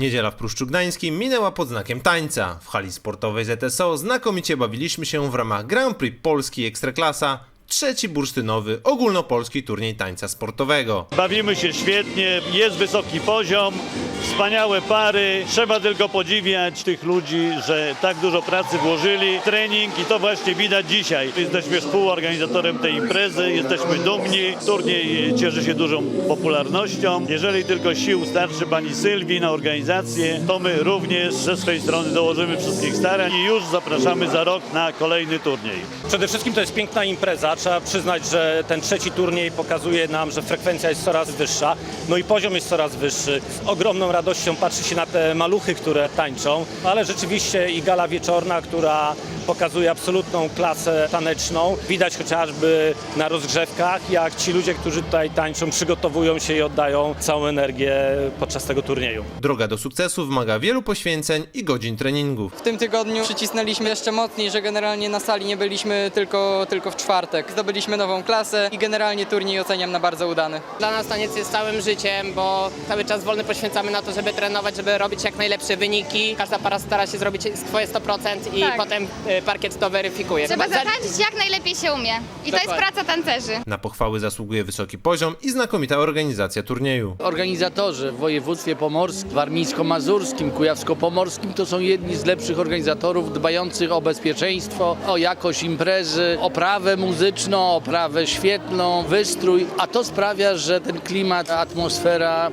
Niedziela w Pruszczu Gdańskim minęła pod znakiem tańca. W hali sportowej ZSO znakomicie bawiliśmy się w ramach Grand Prix Polski Ekstraklasa, trzeci bursztynowy ogólnopolski turniej tańca sportowego. Bawimy się świetnie, jest wysoki poziom, wspaniałe pary. Trzeba tylko podziwiać tych ludzi, że tak dużo pracy włożyli trening i to właśnie widać dzisiaj. Jesteśmy współorganizatorem tej imprezy, jesteśmy dumni. Turniej cieszy się dużą popularnością. Jeżeli tylko sił starczy pani Sylwii na organizację, to my również ze swojej strony dołożymy wszystkich starań i już zapraszamy za rok na kolejny turniej. Przede wszystkim to jest piękna impreza. Trzeba przyznać, że ten trzeci turniej pokazuje nam, że frekwencja jest coraz wyższa, no i poziom jest coraz wyższy. Z ogromną radością patrzy się na te maluchy, które tańczą, ale rzeczywiście i gala wieczorna, która pokazuje absolutną klasę taneczną. Widać chociażby na rozgrzewkach, jak ci ludzie, którzy tutaj tańczą, przygotowują się i oddają całą energię podczas tego turnieju. Droga do sukcesu wymaga wielu poświęceń i godzin treningów. W tym tygodniu przycisnęliśmy jeszcze mocniej, że generalnie na sali nie byliśmy tylko, tylko w czwartek. Zdobyliśmy nową klasę i generalnie turniej oceniam na bardzo udany. Dla nas taniec jest całym życiem, bo cały czas wolny poświęcamy na to, żeby trenować, żeby robić jak najlepsze wyniki. Każda para stara się zrobić swoje 100% i Tak. potem y, parkiet to weryfikuje. Trzeba Chyba za- zatańczyć jak najlepiej się umie. I to jest Dokładnie. praca tancerzy. Na pochwały zasługuje wysoki poziom i znakomita organizacja turnieju. Organizatorzy w województwie pomorskim, warmińsko-mazurskim, kujawsko-pomorskim to są jedni z lepszych organizatorów dbających o bezpieczeństwo, o jakość imprezy, oprawę muzyczną, oprawę świetlną, wystrój, a to sprawia, że ten klimat, atmosfera,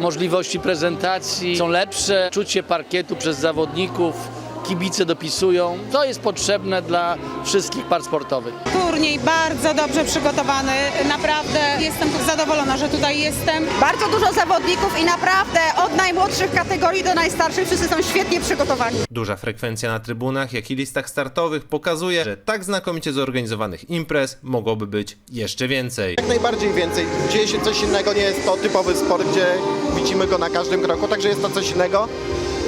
możliwości prezentacji. Są lepsze, czucie parkietu przez zawodników, kibice dopisują. To jest potrzebne dla wszystkich par sportowych. Turniej bardzo dobrze przygotowany. Naprawdę jestem zadowolona, że tutaj jestem. Bardzo dużo zawodników i naprawdę od najmłodszych kategorii do najstarszych wszyscy są świetnie przygotowani. Duża frekwencja na trybunach, jak i listach startowych pokazuje, że tak znakomicie zorganizowanych imprez mogłoby być jeszcze więcej. Jak najbardziej więcej. Dzieje się coś innego, nie jest to typowy sport, gdzie widzimy go na każdym kroku, także jest to coś innego.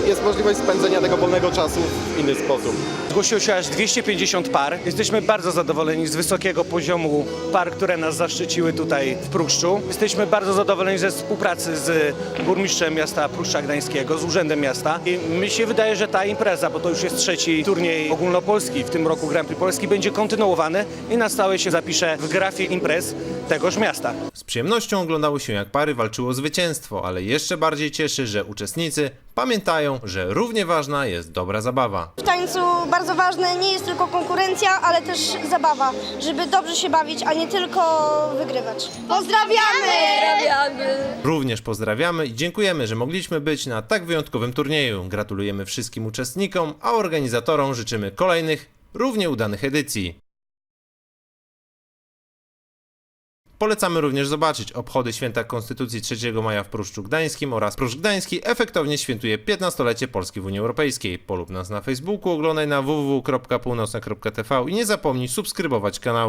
Jest możliwość spędzenia tego wolnego czasu w inny sposób. Zgłosiło się aż 250 par. Jesteśmy bardzo zadowoleni z wysokiego poziomu par, które nas zaszczyciły tutaj w Pruszczu. Jesteśmy bardzo zadowoleni ze współpracy z burmistrzem miasta Pruszcza Gdańskiego, z Urzędem Miasta. I mi się wydaje, że ta impreza, bo to już jest trzeci turniej ogólnopolski, w tym roku Grand Prix Polski, będzie kontynuowany i na stałe się zapisze w grafie imprez tegoż miasta. Z przyjemnością oglądało się, jak pary walczyło o zwycięstwo, ale jeszcze bardziej cieszy, że uczestnicy pamiętają, że równie ważna jest dobra zabawa. W tańcu bardzo ważne nie jest tylko konkurencja, ale też zabawa, żeby dobrze się bawić, a nie tylko wygrywać. Pozdrawiamy! Również pozdrawiamy i dziękujemy, że mogliśmy być na tak wyjątkowym turnieju. Gratulujemy wszystkim uczestnikom, a organizatorom życzymy kolejnych, równie udanych edycji. Polecamy również zobaczyć obchody Święta Konstytucji 3 maja w Pruszczu Gdańskim oraz Pruszcz Gdański efektownie świętuje 15-lecie Polski w Unii Europejskiej. Polub nas na Facebooku, oglądaj na www.północna.tv i nie zapomnij subskrybować kanału.